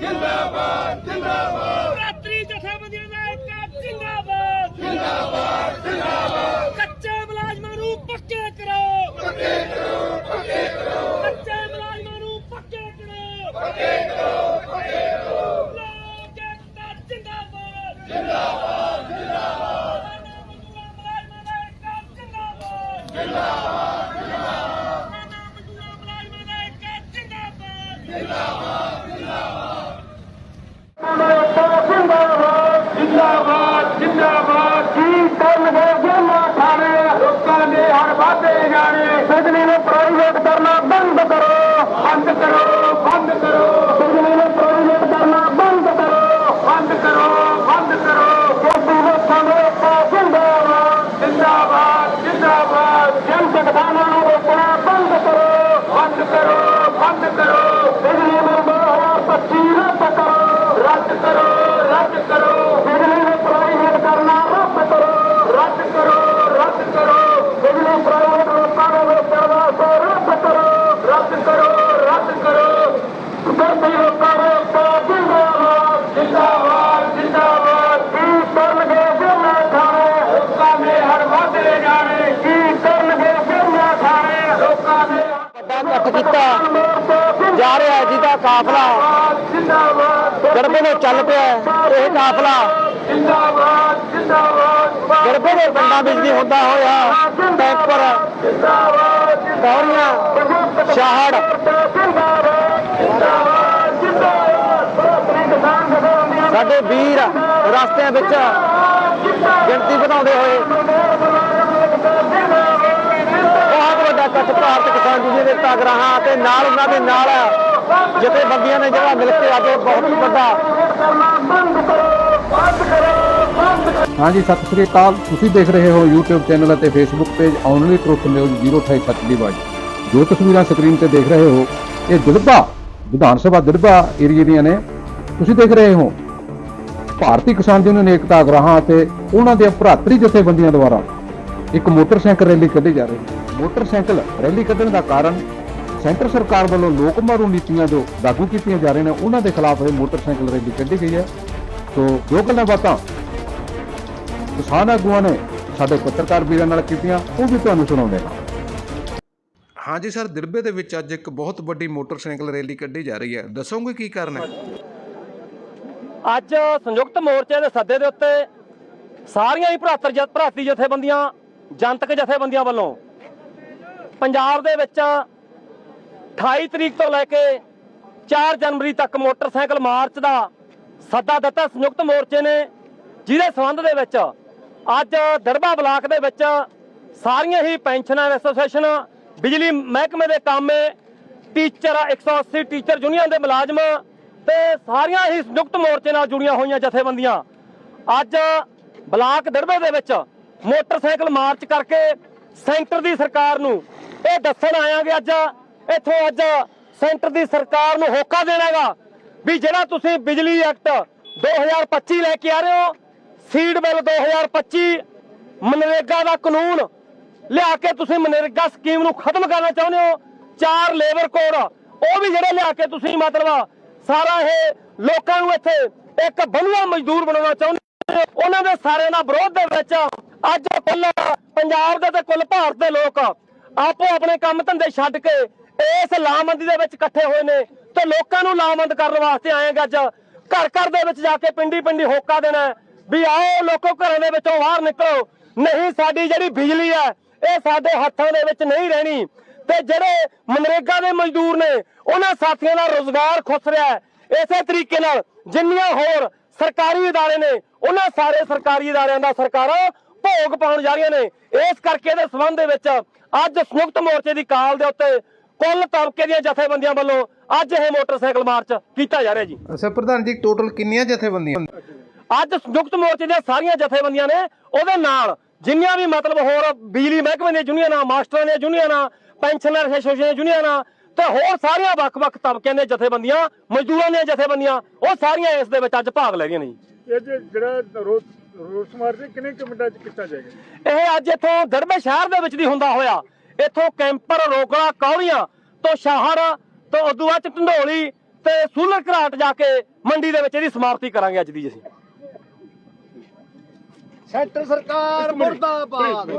ਜਿੰਦਾਬਾਦ ਜਿੰਦਾਬਾਦ। ਰਾਤਰੀ ਜਥੇਬੰਦੀਆਂ ਦਾ ਇੱਕ ਜਿੰਦਾਬਾਦ। ਜਿੰਦਾਬਾਦ ਜਿੰਦਾਬਾਦ। ਕੱਚੇ ਮੁਲਾਜ਼ਮਾਂ ਨੂੰ ਪੱਕੇ ਕਰੋ। ਪੱਕੇ ਕਰੋ ਪੱਕੇ ਕਰੋ। ਕੱਚੇ ਮੁਲਾਜ਼ਮਾਂ ਨੂੰ ਪੱਕੇ ਕਰੋ। ਪੱਕੇ ਕਰੋ ਪੱਕੇ ਕਰੋ। ਲੋਕ ਏਕਤਾ ਜਿੰਦਾਬਾਦ। ਜਿੰਦਾਬਾਦ ਜਿੰਦਾਬਾਦ। ਜਿੰਦਾਬਾਦ। ਕਰੋ ਰੱਦ ਜਾ ਰਿਹਾ ਹੈ ਜਿਹਦਾ ਕਾਫਲਾ ਗੜਬੇ ਨੂੰ ਚੱਲ ਪਿਆ ਹੈ। ਇਹ ਕਾਫਲਾ ਜਿੰਦਾਬਾਦ ਜਿੰਦਾਬਾਦ ਗੜਬੇ ਦੇ ਪਿੰਡਾਂ ਵਿੱਚ ਦੀ ਹੁੰਦਾ ਹੋਇਆ ਟੈਂਪਰ ਜਿੰਦਾਬਾਦ ਕੌਰੀਆਂ, ਸ਼ਾਹੜ ਸਾਡੇ ਵੀਰ ਰਸਤਿਆਂ ਵਿੱਚ ਗਿਣਤੀ ਵਧਾਉਂਦੇ ਹੋਏ ਬਹੁਤ ਭਾਰਤ ਕਿਸਾਨ ਯੂਨੀਅਨ ਦੇ ਤਾਗਰਾਹਾਂ ਤੇ ਨਾਲ ਉਹਨਾਂ ਦੇ ਨਾਲ ਜਥੇਬੰਦੀਆਂ ਨੇ ਜਿਹੜਾ ਮਿਲ ਕੇ ਅੱਜ ਬਹੁਤ ਵੱਡਾ ਹਾਂਜੀ, ਸਤਿ ਸ੍ਰੀ ਅਕਾਲ। ਤੁਸੀਂ ਦੇਖ ਰਹੇ ਹੋ YouTube ਚੈਨਲ ਅਤੇ Facebook page only truth news 028 ਦੀ ਆਵਾਜ਼। ਜੋ ਤਸਵੀਰਾਂ ਸਕਰੀਨ ਤੇ ਦੇਖ ਰਹੇ ਹੋ, ਇਹ ਦਿੜਬਾ ਵਿਧਾਨ ਸਭਾ ਦਿੜਬਾ ਏਰੀਏ ਦੀਆਂ ਨੇ। ਤੁਸੀਂ ਦੇਖ ਰਹੇ ਹੋ, ਭਾਰਤੀ ਕਿਸਾਨ ਯੂਨੀਅਨ ਏਕਤਾ ਅਗਰਾਹਾਂ ਅਤੇ ਉਹਨਾਂ ਦੇ ਭਰਾਤਰੀ ਜਥੇਬੰਦੀਆਂ ਦੁਆਰਾ ਇੱਕ ਮੋਟਰਸਾਈਕਲ ਰੈਲੀ ਕੱਢੀ ਜਾ ਰਹੀ ਹੈ। ਮੋਟਰਸਾਈਕਲ ਰੈਲੀ ਕੱਢਣ ਦਾ ਕਾਰਨ ਸੈਂਟਰ ਸਰਕਾਰ ਵੱਲੋਂ ਲੋਕ ਮਾਰੂ ਨੀਤੀਆਂ ਜੋ ਲਾਗੂ ਕੀਤੀਆਂ ਜਾ ਰਹੀਆਂ ਨੇ ਉਹਨਾਂ ਦੇ ਖਿਲਾਫ ਇਹ ਮੋਟਰਸਾਈਕਲ ਰੈਲੀ ਕੱਢੀ ਗਈ ਹੈ। ਸੋ ਜੋ ਗੱਲਾਂ ਬਾਤਾਂ ਕਿਸਾਨ ਆਗੂਆਂ ਨੇ ਸਾਡੇ ਪੱਤਰਕਾਰ ਵੀਰਾਂ ਨਾਲ ਕੀਤੀਆਂ ਉਹ ਵੀ ਤੁਹਾਨੂੰ ਸੁਣਾਉਂਦੇ ਹਾਂ। ਹਾਂਜੀ ਸਰ ਦਿਰਬੇ ਦੇ ਵਿੱਚ ਅੱਜ ਇੱਕ ਬਹੁਤ ਵੱਡੀ ਮੋਟਰਸਾਈਕਲ ਰੈਲੀ ਕੱਢੀ ਜਾ ਰਹੀ ਹੈ। ਦੱਸੋਗੇ ਕੀ ਕਾਰਨ ਹੈ? ਅੱਜ ਸੰਯੁਕਤ ਮੋਰਚੇ ਦੇ ਸੱਦੇ ਦੇ ਉੱਤੇ ਸਾਰੀਆਂ ਹੀ ਭਰਾਤਰ ਜਥ ਭਰਾਤੀ ਜਥੇਬੰਦੀਆਂ ਜਨਤਕ ਜਥੇਬੰਦੀਆਂ ਵੱਲੋਂ ਪੰਜਾਬ ਦੇ ਵਿੱਚ 28 ਤਰੀਕ ਤੋਂ ਲੈ ਕੇ 4 ਜਨਵਰੀ ਤੱਕ ਮੋਟਰਸਾਈਕਲ ਮਾਰਚ ਦਾ ਸੱਦਾ ਦਿੱਤਾ ਸੰਯੁਕਤ ਮੋਰਚੇ ਨੇ, ਜਿਹਦੇ ਸੰਬੰਧ ਦੇ ਵਿੱਚ ਅੱਜ ਦੜਬਾ ਬਲਾਕ ਦੇ ਵਿੱਚ ਸਾਰੀਆਂ ਹੀ ਪੈਨਸ਼ਨਰ ਐਸੋਸੀਏਸ਼ਨ, ਬਿਜਲੀ ਮਹਿਕਮੇ ਦੇ ਕਾਮੇ ਟੀਚਰ 180 ਟੀਚਰ ਯੂਨੀਅਨ ਦੇ ਮੁਲਾਜ਼ਮ ਤੇ ਸਾਰੀਆਂ ਹੀ ਸੰਯੁਕਤ ਮੋਰਚੇ ਨਾਲ ਜੁੜੀਆਂ ਹੋਈਆਂ ਜਥੇਬੰਦੀਆਂ। ਅੱਜ ਬਲਾਕ ਦੜਬੇ ਦੇ ਵਿੱਚ ਮੋਟਰਸਾਈਕਲ ਮਾਰਚ ਕਰਕੇ ਸੈਂਟਰ ਦੀ ਸਰਕਾਰ ਨੂੰ ਇਹ ਦੱਸਣ ਆਇਆ ਕਿ ਅੱਜ, ਇੱਥੋਂ ਅੱਜ ਸੈਂਟਰ ਦੀ ਸਰਕਾਰ ਨੂੰ ਹੋਕਾ ਦੇਣਾਗਾ ਵੀ ਜਿਹੜਾ ਤੁਸੀਂ ਬਿਜਲੀ ਐਕਟ 2025 ਲੈ ਕੇ ਆ ਰਹੇ ਹੋ, ਸੀਡ ਬਿੱਲ 2025 ਮਨਰੇਗਾ ਦਾ ਕਾਨੂੰਨ ਲਿਆ ਕੇ ਤੁਸੀਂ ਮਨਰੇਗਾ ਸਕੀਮ ਨੂੰ ਖਤਮ ਕਰਨਾ ਚਾਹੁੰਦੇ ਹੋ, ਚਾਰ ਲੇਬਰ ਕੋਡ, ਉਹ ਵੀ ਜਿਹੜੇ ਲਿਆ ਕੇ ਤੁਸੀਂ ਮਤਲਬ ਸਾਰਾ ਇਹ ਲੋਕਾਂ ਨੂੰ ਇੱਥੇ ਇੱਕ ਬੰਨਵਾ ਮਜ਼ਦੂਰ ਬਣਾਉਣਾ ਚਾਹੁੰਦੇ ਹੋ, ਉਹਨਾਂ ਦੇ ਸਾਰਿਆਂ ਦਾ ਵਿਰੋਧ ਦੇ ਵਿੱਚ ਅੱਜ ਕੁੱਲ ਪੰਜਾਬ ਦੇ ਤੇ ਕੁੱਲ ਭਾਰਤ ਦੇ ਲੋਕ ਆਪੋ ਆਪਣੇ ਕੰਮ ਧੰਦੇ ਛੱਡ ਕੇ ਇਸ ਲਾਮੰਦੀ ਦੇ ਵਿੱਚ ਇਕੱਠੇ ਹੋਏ ਨੇ ਤੇ ਲੋਕਾਂ ਨੂੰ ਲਾਮੰਦ ਕਰਨ ਵਾਸਤੇ ਆਏ ਅੱਜ। ਘਰ ਘਰ ਦੇ ਵਿੱਚ ਜਾ ਕੇ ਪਿੰਡੀ ਪਿੰਡੀ ਹੋਕਾ ਦੇਣਾ ਵੀ ਆਓ ਲੋਕੋ ਘਰਾਂ ਦੇ ਵਿੱਚੋਂ ਬਾਹਰ ਨਿਕਲੋ। ਨਹੀਂ, ਸਾਡੀ ਜਿਹੜੀ ਬਿਜਲੀ ਹੈ, ਇਹ ਸਾਡੇ ਹੱਥਾਂ ਦੇ ਵਿੱਚ ਨਹੀਂ ਰਹਿਣੀ। ਤੇ ਜਿਹੜੇ ਮਨਰੇਗਾ ਦੇ ਮਜ਼ਦੂਰ ਨੇ, ਉਹਨਾਂ ਸਾਥੀਆਂ ਦਾ ਰੋਜ਼ਗਾਰ ਖੁੱਸ ਰਿਹਾ ਇਸੇ ਤਰੀਕੇ ਨਾਲ ਜਿੰਨੀਆਂ ਹੋਰ ਸਰਕਾਰੀ ادارے ਨੇ, ਉਹਨਾਂ ਸਾਰੇ ਸਰਕਾਰੀ ادارਿਆਂ ਦਾ ਸਰਕਾਰਾਂ ਭੋਗ ਪਾਉਣ ਜਾ ਰਹੀਆਂ ਨੇ। ਇਸ ਕਰਕੇ ਦੇ ਸਬੰਧ ਦੇ ਵਿੱਚ ਅੱਜ ਸੰਯੁਕਤ ਮੋਰਚੇ ਦੀ ਕਾਲ ਦੇ ਉੱਤੇ ਕੁੱਲ ਤਬਕੇ ਦੀਆਂ ਜਥੇਬੰਦੀਆਂ ਵੱਲੋਂ ਅੱਜ ਇਹ ਮੋਟਰਸਾਈਕਲ ਮਾਰਚ ਕੀਤਾ ਜਾ ਰਿਹਾ ਜੀ। ਅੱਛਾ ਪ੍ਰਧਾਨ ਜੀ ਟੋਟਲ ਕਿੰਨੀਆਂ ਜਥੇਬੰਦੀਆਂ? ਅੱਜ ਸੰਯੁਕਤ ਮੋਰਚੇ ਦੀਆਂ ਸਾਰੀਆਂ ਜਥੇਬੰਦੀਆਂ ਨੇ ਉਹਦੇ ਨਾਲ ਜਿੰਨੀਆਂ ਵੀ ਮਤਲਬ ਹੋਰ ਬਿਜਲੀ ਮਹਿਕਮੇ ਦੀਆਂ ਯੂਨੀਅਨਾਂ ਮਾਸਟਰਾਂ ਦੀਆਂ ਯੂਨੀਅਨਾਂ ਪੈਨਸ਼ਨਰ ਐਸੋਸੀਏਸ਼ਨ ਯੂਨੀਅਨਾਂ ਤੇ ਹੋਰ ਸਾਰੀਆਂ ਵੱਖ-ਵੱਖ ਤਬਕਿਆਂ ਦੀਆਂ ਜਥੇਬੰਦੀਆਂ ਮਜ਼ਦੂਰਾਂ ਦੀਆਂ ਜਥੇਬੰਦੀਆਂ ਉਹ ਸਾਰੀਆਂ ਇਸ ਦੇ ਵਿੱਚ ਅੱਜ ਭਾਗ ਲੈ ਰਹੀਆਂ ਨੇ ਜੀ। ਇਹ ਜਿਹੜਾ ਰੋਸ ਰੋਸ ਮਾਰਚ ਕਿੰਨੇ ਕੁ ਮਿੰਟਾਂ ਚ ਕੀਤਾ ਜਾਏਗਾ? ਇਹ ਅੱਜ ਇੱਥੋਂ ਦੜਬੇ ਸ਼ਹਿਰ ਦੇ ਵਿੱਚ ਦੀ ਹੁੰਦਾ ਹੋਇਆ। ਇੱਥੋਂ ਕੈਂਪਰ ਰੋਕੜਾ ਕੌਲੀਆਂ ਤੋਂ ਸ਼ਾਹੜ ਤੋਂ ਉਦੋਂ ਬਾਅਦ ਚ ਢੰਡੋਲੀ ਤੇ ਸੂਲਰ ਘਰਾਟ ਜਾ ਕੇ ਮੰਡੀ ਦੇ ਵਿੱਚ ਇਹਦੀ ਸਮਾਪਤੀ ਕਰਾਂਗੇ ਅੱਜ ਦੀ ਅਸੀਂ। ਸੈਂਟਰ ਸਰਕਾਰ ਮੁਰਦਾਬਾਦ।